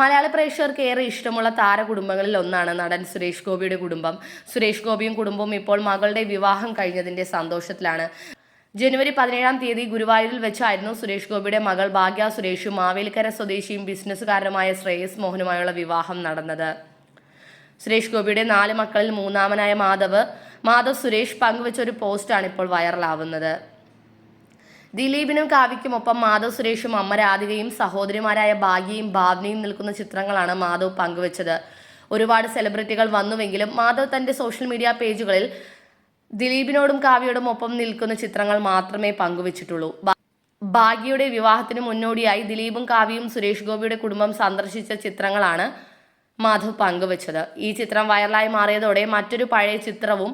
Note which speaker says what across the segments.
Speaker 1: മലയാള പ്രേക്ഷകർക്ക് ഏറെ ഇഷ്ടമുള്ള താരകുടുംബങ്ങളിൽ ഒന്നാണ് നടൻ സുരേഷ് ഗോപിയുടെ കുടുംബം. സുരേഷ് ഗോപിയും കുടുംബവും ഇപ്പോൾ മകളുടെ വിവാഹം കഴിഞ്ഞതിന്റെ സന്തോഷത്തിലാണ്. ജനുവരി പതിനേഴാം തീയതി ഗുരുവായൂരിൽ വെച്ചായിരുന്നു സുരേഷ് ഗോപിയുടെ മകൾ ഭാഗ്യ സുരേഷും മാവേലിക്കര സ്വദേശിയും ബിസിനസ്സുകാരനുമായ ശ്രേയസ് മോഹനുമായുള്ള വിവാഹം നടന്നത്. സുരേഷ് ഗോപിയുടെ നാല് മക്കളിൽ മൂന്നാമനായ മാധവ് മാധവ് സുരേഷ് പങ്കുവച്ച ഒരു പോസ്റ്റാണ് ഇപ്പോൾ വൈറലാവുന്നത്. ദിലീപിനും കാവ്യയ്ക്കുമൊപ്പം മാധവ് സുരേഷും അമ്മ രാധികയും സഹോദരിമാരായ ഭാഗ്യയും ഭാവനയും നിൽക്കുന്ന ചിത്രങ്ങളാണ് മാധവ് പങ്കുവച്ചത്. ഒരുപാട് സെലിബ്രിറ്റികൾ വന്നുവെങ്കിലും മാധവ് തന്റെ സോഷ്യൽ മീഡിയ പേജുകളിൽ ദിലീപിനോടും കാവ്യയോടും ഒപ്പം നിൽക്കുന്ന ചിത്രങ്ങൾ മാത്രമേ പങ്കുവച്ചിട്ടുള്ളൂ. ഭാഗ്യയുടെ വിവാഹത്തിന് മുന്നോടിയായി ദിലീപും കാവ്യയും സുരേഷ് ഗോപിയുടെ കുടുംബം സന്ദർശിച്ച ചിത്രങ്ങളാണ് മാധവ് പങ്കുവച്ചത്. ഈ ചിത്രം വൈറലായി മാറിയതോടെ മറ്റൊരു പഴയ ചിത്രവും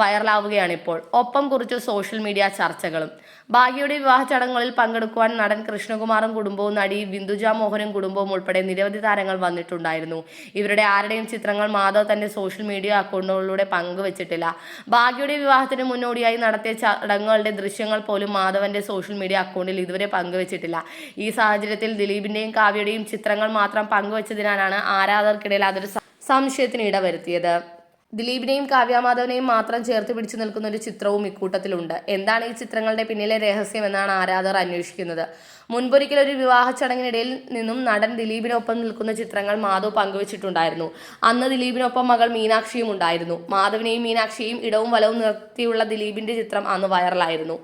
Speaker 1: വൈറലാവുകയാണ് ഇപ്പോൾ. ഒപ്പം കുറിച്ച് സോഷ്യൽ മീഡിയ ചർച്ചകളും. ഭാഗ്യയുടെ വിവാഹ ചടങ്ങുകളിൽ പങ്കെടുക്കുവാൻ നടൻ കൃഷ്ണകുമാറും കുടുംബവും നടി ബിന്ദുജ മോഹനും കുടുംബവും ഉൾപ്പെടെ നിരവധി താരങ്ങൾ വന്നിട്ടുണ്ടായിരുന്നു. ഇവരുടെ ആരുടെയും ചിത്രങ്ങൾ മാധവ് തന്റെ സോഷ്യൽ മീഡിയ അക്കൗണ്ടുകളിലൂടെ പങ്കുവച്ചിട്ടില്ല. ഭാഗ്യയുടെ വിവാഹത്തിന് മുന്നോടിയായി നടത്തിയ ചടങ്ങുകളുടെ ദൃശ്യങ്ങൾ പോലും മാധവന്റെ സോഷ്യൽ മീഡിയ അക്കൗണ്ടിൽ ഇതുവരെ പങ്കുവച്ചിട്ടില്ല. ഈ സാഹചര്യത്തിൽ ദിലീപിന്റെയും കാവ്യയുടെയും ചിത്രങ്ങൾ മാത്രം പങ്കുവച്ചതിനാലാണ് ആരാധകർക്കിടയിൽ അതൊരു സംശയത്തിന് ഇടവരുത്തിയത്. ദിലീപിനെയും കാവ്യമാധവനെയും മാത്രം ചേർത്ത് പിടിച്ചു നിൽക്കുന്ന ഒരു ചിത്രവും ഇക്കൂട്ടത്തിലുണ്ട്. എന്താണ് ഈ ചിത്രങ്ങളുടെ പിന്നിലെ രഹസ്യം എന്നാണ് ആരാധകർ അന്വേഷിക്കുന്നത്. മുൻപൊരിക്കൽ ഒരു വിവാഹ ചടങ്ങിനിടയിൽ നിന്നും നടൻ ദിലീപിനൊപ്പം നിൽക്കുന്ന ചിത്രങ്ങൾ മാധവ് പങ്കുവച്ചിട്ടുണ്ടായിരുന്നു. അന്ന് ദിലീപിനൊപ്പം മകൾ മീനാക്ഷിയും ഉണ്ടായിരുന്നു. മാധവിനെയും മീനാക്ഷിയെയും ഇടവും വലവും നിർത്തിയുള്ള ദിലീപിന്റെ ചിത്രം അന്ന് വൈറലായിരുന്നു.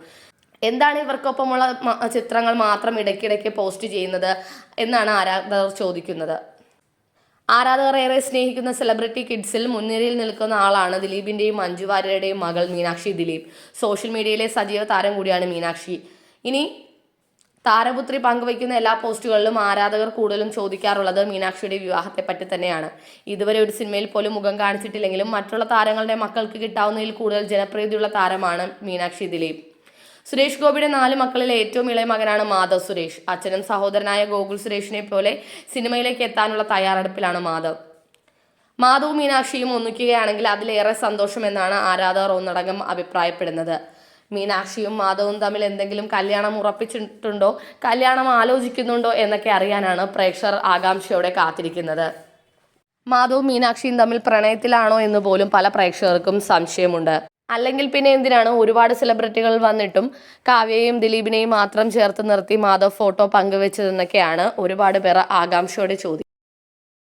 Speaker 1: എന്താണ് ഇവർക്കൊപ്പമുള്ള ചിത്രങ്ങൾ മാത്രം ഇടയ്ക്കിടയ്ക്ക് പോസ്റ്റ് ചെയ്യുന്നത് എന്നാണ് ആരാധകർ ചോദിക്കുന്നത്. ആരാധകർ ഏറെ സ്നേഹിക്കുന്ന സെലിബ്രിറ്റി കിഡ്സിൽ മുൻനിരയിൽ നിൽക്കുന്ന ആളാണ് ദിലീപിന്റെയും മഞ്ജു വാര്യരുടെയും മകൾ മീനാക്ഷി ദിലീപ്. സോഷ്യൽ മീഡിയയിലെ സജീവ താരം കൂടിയാണ് മീനാക്ഷി. ഇനി താരപുത്രി പങ്കുവയ്ക്കുന്ന എല്ലാ പോസ്റ്റുകളിലും ആരാധകർ കൂടുതലും ചോദിക്കാറുള്ളത് മീനാക്ഷിയുടെ വിവാഹത്തെ പറ്റി തന്നെയാണ്. ഇതുവരെ ഒരു സിനിമയിൽ പോലും മുഖം കാണിച്ചിട്ടില്ലെങ്കിലും മറ്റുള്ള താരങ്ങളുടെ മക്കൾക്ക് കിട്ടാവുന്നതിൽ കൂടുതൽ ജനപ്രീതിയുള്ള താരമാണ് മീനാക്ഷി ദിലീപ്. സുരേഷ് ഗോപിയുടെ നാല് മക്കളിലെ ഏറ്റവും ഇളയ മകനാണ് മാധവ് സുരേഷ്. അച്ഛനും സഹോദരനായ ഗോകുൽ സുരേഷിനെ പോലെ സിനിമയിലേക്ക് എത്താനുള്ള തയ്യാറെടുപ്പിലാണ് മാധവ്. മാധവും മീനാക്ഷിയും ഒന്നിക്കുകയാണെങ്കിൽ അതിലേറെ സന്തോഷമെന്നാണ് ആരാധകർ ഒന്നടങ്കം അഭിപ്രായപ്പെടുന്നത്. മീനാക്ഷിയും മാധവും തമ്മിൽ എന്തെങ്കിലും കല്യാണം ഉറപ്പിച്ചിട്ടുണ്ടോ കല്യാണം ആലോചിക്കുന്നുണ്ടോ എന്നൊക്കെ അറിയാനാണ് പ്രേക്ഷകർ ആകാംക്ഷയോടെ കാത്തിരിക്കുന്നത്. മാധവും മീനാക്ഷിയും തമ്മിൽ പ്രണയത്തിലാണോ എന്ന് പോലും പല പ്രേക്ഷകർക്കും സംശയമുണ്ട്. അല്ലെങ്കിൽ പിന്നെ എന്തിനാണ് ഒരുപാട് സെലിബ്രിറ്റികൾ വന്നിട്ടും കാവ്യയും ദിലീപിനെയും മാത്രം ചേർത്ത് നിർത്തി മാധവ് ഫോട്ടോ പങ്കുവെച്ചതെന്നൊക്കെയാണ് ഒരുപാട് പേർ ആകാംക്ഷയോടെ ചോദിക്കുന്നത്